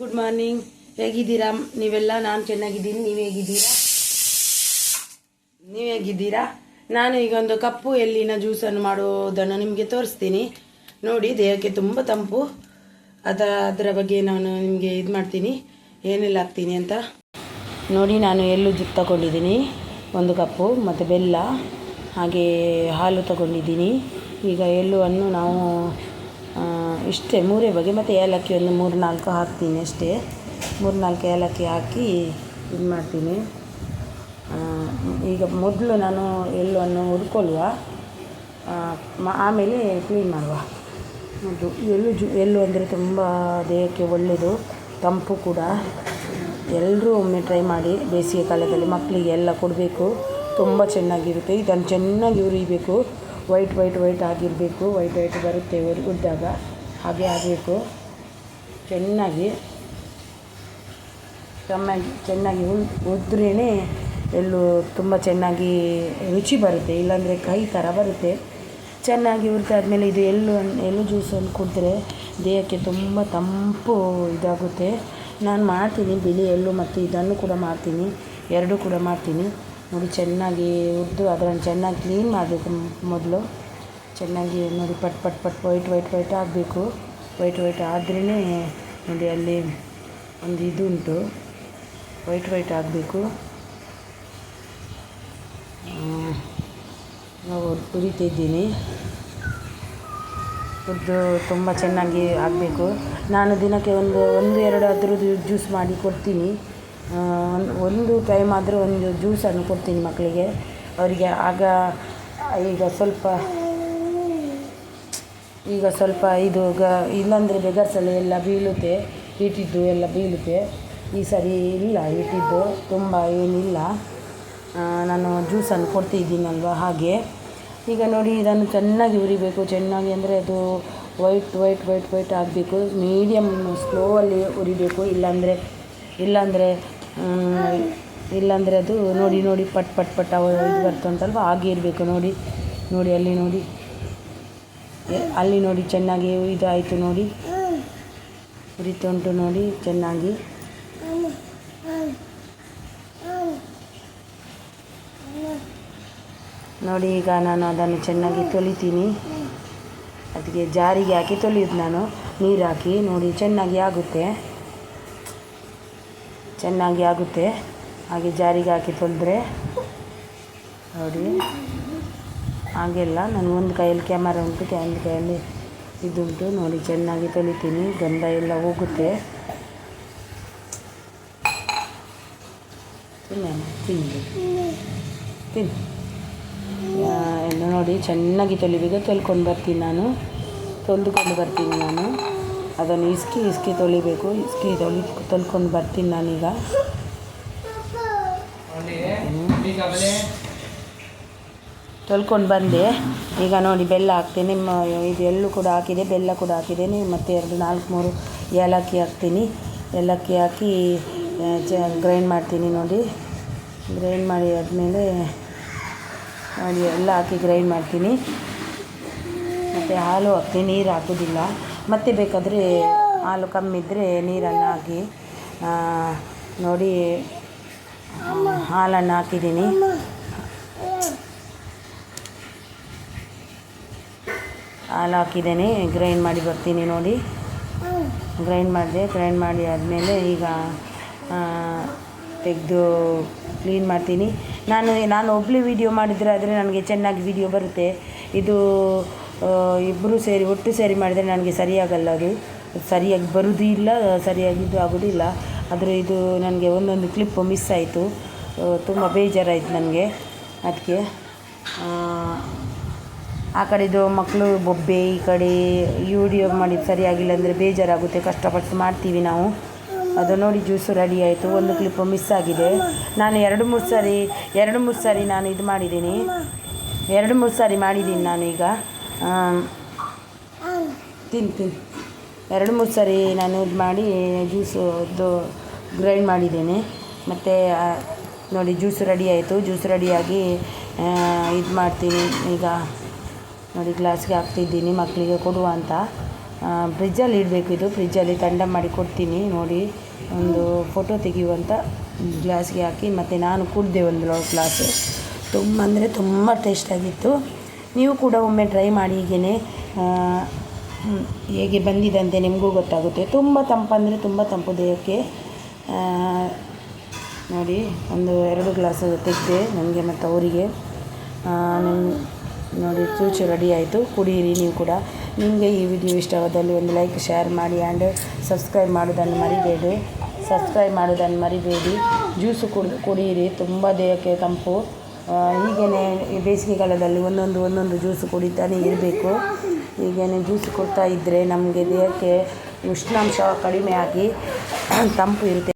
Good morning ಹೇಗಿದ್ದೀರಾ? ನೀವೆಲ್ಲ? ನಾನು ಚೆನ್ನಾಗಿದ್ದೀನಿ. ನೀವು ಹೇಗಿದ್ದೀರಾ? ನೀವು ಹೇಗಿದ್ದೀರಾ? ನಾನು ಈಗ ಒಂದು ಕಪ್ಪು ಎಲ್ಲಿನ ಜ್ಯೂಸನ್ನು ಮಾಡೋದನ್ನು ನಿಮಗೆ ತೋರಿಸ್ತೀನಿ. ನೋಡಿ, ದೇಹಕ್ಕೆ ತುಂಬ ತಂಪು. ಅದ, ಅದರ ಬಗ್ಗೆ ನಾನು ನಿಮಗೆ ಇದು ಮಾಡ್ತೀನಿ. ಏನೆಲ್ಲ ಹಾಕ್ತೀನಿ ಅಂತ? ನೋಡಿ, ನಾನು ಎಲ್ಲೂ ಜಿಪ್ ತಗೊಂಡಿದ್ದೀನಿ. ಒಂದು ಕಪ್ಪು, ಮತ್ತು ಬೆಲ್ಲ, ಹಾಗೆ ಹಾಲು ತಗೊಂಡಿದ್ದೀನಿ. ಈಗ ಎಲ್ಲುವನ್ನು ನಾವು ಇಷ್ಟೇ, ಮೂರೇ ಬಗೆ. ಮತ್ತು ಏಲಕ್ಕಿ ಒಂದು ಮೂರು ನಾಲ್ಕು ಹಾಕ್ತೀನಿ ಅಷ್ಟೇ. ಮೂರು ನಾಲ್ಕು ಏಲಕ್ಕಿ ಹಾಕಿ ಇದು ಮಾಡ್ತೀನಿ. ಈಗ ಮೊದಲು ನಾನು ಎಳ್ಳನ್ನು ಹುರ್ಕೊಳ್ಳುವ. ಆಮೇಲೆ ಕ್ಲೀನ್ ಮಾಡುವ. ಅದು ಎಳ್ಳು ಜು, ಎಳ್ಳು ಅಂದರೆ ತುಂಬ ದೇಹಕ್ಕೆ ಒಳ್ಳೆಯದು ತಂಪು ಕೂಡ. ಎಲ್ಲರೂ ಒಮ್ಮೆ ಟ್ರೈ ಮಾಡಿ ಬೇಸಿಗೆ ಕಾಲದಲ್ಲಿ ಮಕ್ಕಳಿಗೆ ಎಲ್ಲ ಕೊಡಬೇಕು. ತುಂಬ ಚೆನ್ನಾಗಿರುತ್ತೆ. ಇದನ್ನು ಚೆನ್ನಾಗಿ ಉರಿಬೇಕು ವೈಟ್ ವೈಟ್ ವೈಟ್ ಆಗಿರಬೇಕು. ವೈಟ್ ವೈಟ್ ಬರುತ್ತೆ ಉದ್ದಾಗ. ಹಾಗೆ ಆಗಬೇಕು. ಚೆನ್ನಾಗಿ ಚೆನ್ನಾಗಿ ಚೆನ್ನಾಗಿ ಉದ್ರೇ ಎಲ್ಲೂ ತುಂಬ ಚೆನ್ನಾಗಿ ರುಚಿ ಬರುತ್ತೆ. ಇಲ್ಲಾಂದರೆ ಕಹಿ ಥರ ಬರುತ್ತೆ. ಚೆನ್ನಾಗಿ ಹುರಿದಾದ್ಮೇಲೆ ಇದು ಎಳ್ಳು ಎಳ್ಳು ಜ್ಯೂಸನ್ನು ಕುಡಿದ್ರೆ ದೇಹಕ್ಕೆ ತುಂಬ ತಂಪು ಇದಾಗುತ್ತೆ. ನಾನು ಮಾಡ್ತೀನಿ ಬಿಳಿ ಎಳ್ಳು ಮತ್ತು ಇದನ್ನು ಕೂಡ ಮಾಡ್ತೀನಿ. ಎರಡೂ ಕೂಡ ಮಾಡ್ತೀನಿ. ನೋಡಿ, ಚೆನ್ನಾಗಿ ಹುರಿದು ಅದನ್ನು ಚೆನ್ನಾಗಿ ಕ್ಲೀನ್ ಮಾಡಬೇಕು ಮೊದಲು. ಚೆನ್ನಾಗಿ ನೋಡಿ, ಪಟ್ ಪಟ್ ಪಟ್ ವೈಟ್ ವೈಟ್ ವೈಟ್ ಆಗಬೇಕು. ವೈಟ್ ವೈಟ್ ಆದ್ರೇ ನೋಡಿ, ಅಲ್ಲಿ ಒಂದು ಇದು ಉಂಟು. ವೈಟ್ ವೈಟ್ ಆಗಬೇಕು. ನಾವು ಹುರಿತಿದ್ದೀನಿ ಉದ್ದು ತುಂಬ ಚೆನ್ನಾಗಿ ಆಗಬೇಕು. ನಾನು ದಿನಕ್ಕೆ ಒಂದು ಒಂದು, ಎರಡು ಅದ್ರದ್ದು ಜ್ಯೂಸ್ ಮಾಡಿ ಕೊಡ್ತೀನಿ. ಒಂದು ಟೈಮ್ ಆದರೂ ಒಂದು ಜ್ಯೂಸನ್ನು ಕೊಡ್ತೀನಿ ಮಕ್ಕಳಿಗೆ ಅವರಿಗೆ ಆಗ, ಈಗ ಸ್ವಲ್ಪ ಈಗ ಸ್ವಲ್ಪ ಇದು ಗ, ಇಲ್ಲಾಂದರೆ ಬೆಗರ್ಸಲ್ಲಿ ಎಲ್ಲ ಬೀಳುತ್ತೆ ಹಿಟ್ಟಿದ್ದು ಎಲ್ಲ ಬೀಳುತ್ತೆ. ಈ ಸರಿ ಇಲ್ಲ ಹಿಟ್ಟಿದ್ದು ತುಂಬ ಏನಿಲ್ಲ. ನಾನು ಜ್ಯೂಸನ್ನು ಕೊಡ್ತಿದ್ದೀನಲ್ವ ಹಾಗೆ. ಈಗ ನೋಡಿ, ಇದನ್ನು ಚೆನ್ನಾಗಿ ಉರಿಬೇಕು ಚೆನ್ನಾಗಿ ಅಂದರೆ ಅದು ವೈಟ್ ವೈಟ್ ವೈಟ್ ವೈಟ್ ಆಗಬೇಕು. ಮೀಡಿಯಮ್ ಸ್ಲೋವಲ್ಲಿ ಉರಿಬೇಕು ಇಲ್ಲಾಂದರೆ ಇಲ್ಲಾಂದರೆ ಇಲ್ಲಾಂದರೆ ಅದು ನೋಡಿ ನೋಡಿ, ಪಟ್ ಪಟ್ ಪಟ್ ಅವ ಇದು ಬರ್ತಂತಲ್ವ ಹಾಗೆ ಇರಬೇಕು ನೋಡಿ ನೋಡಿ, ಅಲ್ಲಿ ನೋಡಿ. ಅಲ್ಲಿ ನೋಡಿ, ಚೆನ್ನಾಗಿ ಇದಾಯಿತು ನೋಡಿ. ಉರಿತುಂಟು ನೋಡಿ, ಚೆನ್ನಾಗಿ. ನೋಡಿ, ಈಗ ನಾನು ಅದನ್ನು ಚೆನ್ನಾಗಿ ತೊಳಿತೀನಿ. ಅದಕ್ಕೆ ಜಾರಿಗೆ ಹಾಕಿ ತೊಳೆಯೋದು ನಾನು. ನೀರು ಹಾಕಿ ನೋಡಿ, ಚೆನ್ನಾಗಿ ಆಗುತ್ತೆ. ಚೆನ್ನಾಗಿ ಆಗುತ್ತೆ. ಹಾಗೆ ಜಾರಿಗೆ ಹಾಕಿ ತೊಳೆದ್ರೆ. ನೋಡಿ. ಹಾಗೆಲ್ಲ ನಾನು ಒಂದು ಕೈಯಲ್ಲಿ ಕ್ಯಾಮರಾ ಉಂಟು ಒಂದು ಕೈಯಲ್ಲಿ ಇದುಂಟು ನೋಡಿ, ಚೆನ್ನಾಗಿ ತೊಳಿತೀನಿ. ಗಂಧ ಎಲ್ಲ ಹೋಗುತ್ತೆ. ತಿನ್ನ, ತಿನ್ನು. ತಿನ್ನು. ಎಲ್ಲ ನೋಡಿ, ಚೆನ್ನಾಗಿ ತೊಳಿಬೇಕು ತೊಳ್ಕೊಂಡು ಬರ್ತೀನಿ ನಾನು. ತೊಳೆದುಕೊಂಡು ಬರ್ತೀನಿ ನಾನು. ಅದನ್ನು ಇಸ್ಕಿ ಇಸ್ಕಿ ತೊಳಿಬೇಕು. ಇಸ್ಕಿ ತೊಳಿ ತೊಳ್ಕೊಂಡು ಬರ್ತೀನಿ ನಾನೀಗ. ತೊಳ್ಕೊಂಡು ಬಂದೆ. ಈಗ ನೋಡಿ ಬೆಲ್ಲ ಹಾಕ್ತೀನಿ. ಇದು ಎಳ್ಳು ಕೂಡ ಹಾಕಿದೆ ಬೆಲ್ಲ ಕೂಡ ಹಾಕಿದ್ದೀನಿ ಮತ್ತು ಎರಡು ನಾಲ್ಕು ಮೂರು ಏಲಕ್ಕಿ ಹಾಕ್ತೀನಿ. ಏಲಕ್ಕಿ ಹಾಕಿ ಚ ಗ್ರೈಂಡ್ ಮಾಡ್ತೀನಿ ನೋಡಿ. ಗ್ರೈಂಡ್ ಮಾಡಿ ಆದಮೇಲೆ ನೋಡಿ ಎಲ್ಲ ಹಾಕಿ ಗ್ರೈಂಡ್ ಮಾಡ್ತೀನಿ. ಮತ್ತು ಹಾಲು ಹಾಕ್ತೀನಿ. ನೀರು ಹಾಕೋದಿಲ್ಲ. ಮತ್ತೆ ಬೇಕಾದರೆ ಹಾಲು ಕಮ್ಮಿ ಇದ್ದರೆ ನೀರನ್ನು ಹಾಕಿ ನೋಡಿ ಹಾಲನ್ನು ಹಾಕಿದ್ದೀನಿ. ಹಾಲು ಹಾಕಿದ್ದೇನೆ, ಗ್ರೈಂಡ್ ಮಾಡಿ ಬರ್ತೀನಿ ನೋಡಿ. ಗ್ರೈಂಡ್ ಮಾಡಿದೆ, ಗ್ರೈಂಡ್ ಮಾಡಿ ಆದಮೇಲೆ ಈಗ ತೆಗೆದು ಕ್ಲೀನ್ ಮಾಡ್ತೀನಿ. ನಾನು ನಾನು ಒಬ್ಬಳು ವೀಡಿಯೋ ಮಾಡಿದರೆ ಆದರೆ ನನಗೆ ಚೆನ್ನಾಗಿ ವೀಡಿಯೋ ಬರುತ್ತೆ. ಇದು ಇಬ್ಬರು ಸೇರಿ, ಒಟ್ಟು ಸೇರಿ ಮಾಡಿದರೆ ನನಗೆ ಸರಿಯಾಗಲ್ಲ ಅದು. ಸರಿಯಾಗಿ ಬರೋದು ಸರಿಯಾಗಿ ಇದು ಆಗೋದಿಲ್ಲ. ಆದರೆ ಇದು ನನಗೆ ಒಂದೊಂದು ಕ್ಲಿಪ್ ಮಿಸ್ ಆಯಿತು. ತುಂಬ ಬೇಜಾರಾಯಿತು ನನಗೆ. ಅದಕ್ಕೆ ಆ ಕಡೆದು ಮಕ್ಕಳು ಬೊಬ್ಬೆ, ಈ ಕಡೆ ವಿಡಿಯೋ ಮಾಡಿ ಸರಿಯಾಗಿಲ್ಲ ಅಂದರೆ ಬೇಜಾರಾಗುತ್ತೆ. ಕಷ್ಟಪಟ್ಟು ಮಾಡ್ತೀವಿ ನಾವು. ಅದು ನೋಡಿ ಜ್ಯೂಸು ರೆಡಿ ಆಯಿತು. ಒಂದು ಕ್ಲಿಪ್ಪು ಮಿಸ್ ಆಗಿದೆ. ನಾನು ಎರಡು ಮೂರು ಸಾರಿ, ಎರಡು ಮೂರು ಸಾರಿ ನಾನು ಇದು ಮಾಡಿದ್ದೀನಿ. ಎರಡು ಮೂರು ಸಾರಿ ಮಾಡಿದ್ದೀನಿ ನಾನು ಈಗ ತಿನ್ ತಿನ್. ಎರಡು ಮೂರು ಸಾರಿ ನಾನು ಇದು ಮಾಡಿ ಜ್ಯೂಸು ಗ್ರೈಂಡ್ ಮಾಡಿದ್ದೇನೆ. ಮತ್ತು ನೋಡಿ ಜ್ಯೂಸ್ ರೆಡಿ ಆಯಿತು. ಜ್ಯೂಸ್ ರೆಡಿಯಾಗಿ ಇದು ಮಾಡ್ತೀನಿ. ಈಗ ನೋಡಿ ಗ್ಲಾಸ್ಗೆ ಹಾಕ್ತಿದ್ದೀನಿ ಮಕ್ಕಳಿಗೆ ಕೊಡುವ ಅಂತ. ಫ್ರಿಜ್ಜಲ್ಲಿ ಇಡಬೇಕು ಇದು. ಫ್ರಿಜ್ಜಲ್ಲಿ ತಂಡ ಮಾಡಿ ಕೊಡ್ತೀನಿ. ನೋಡಿ, ಒಂದು ಫೋಟೋ ತೆಗೆಯುವಂಥ ಗ್ಲಾಸ್ಗೆ ಹಾಕಿ. ಮತ್ತು ನಾನು ಕುಡಿದೆ ಒಂದು ಗ್ಲಾಸು. ತುಂಬ ಅಂದರೆ ತುಂಬ ಟೇಸ್ಟಾಗಿತ್ತು. ನೀವು ಕೂಡ ಒಮ್ಮೆ ಟ್ರೈ ಮಾಡಿ ಹೀಗೇ ಹೇಗೆ ಬಂದಿದೆ ಅಂತ ನಿಮಗೂ ಗೊತ್ತಾಗುತ್ತೆ. ತುಂಬ ತಂಪಂದರೆ ತುಂಬ ತಂಪು ದೇಹಕ್ಕೆ. ನೋಡಿ, ಒಂದು ಎರಡು ಗ್ಲಾಸ್ ತೆಗೆದೆ ನನಗೆ ಮತ್ತು ಅವರಿಗೆ. ನೋಡಿ, ಚೂಚು ರೆಡಿ ಆಯಿತು. ಕುಡಿಯಿರಿ ನೀವು ಕೂಡ. ನಿಮಗೆ ಈ ವಿಡಿಯೋ ಇಷ್ಟವಾದಲ್ಲಿ ಒಂದು ಲೈಕ್, ಶೇರ್ ಮಾಡಿ ಆ್ಯಂಡ್ ಸಬ್ಸ್ಕ್ರೈಬ್ ಮಾಡೋದನ್ನು ಮರಿಬೇಡಿ. ಸಬ್ಸ್ಕ್ರೈಬ್ ಮಾಡೋದನ್ನು ಮರಿಬೇಡಿ. ಜ್ಯೂಸು ಕುಡಿ ಕುಡಿಯಿರಿ ತುಂಬ ದೇಹಕ್ಕೆ ತಂಪು. ಹೀಗೇ ಬೇಸಿಗೆಗಾಲದಲ್ಲಿ ಒಂದೊಂದು ಒಂದೊಂದು ಜ್ಯೂಸು ಕುಡಿತಾನೆ ಇರಬೇಕು. ಹೀಗೇ ಜ್ಯೂಸ್ ಕೊಡ್ತಾ ಇದ್ದರೆ ನಮಗೆ ದೇಹಕ್ಕೆ ಉಷ್ಣಾಂಶ ಕಡಿಮೆ ಆಗಿ ತಂಪು ಇರುತ್ತೆ.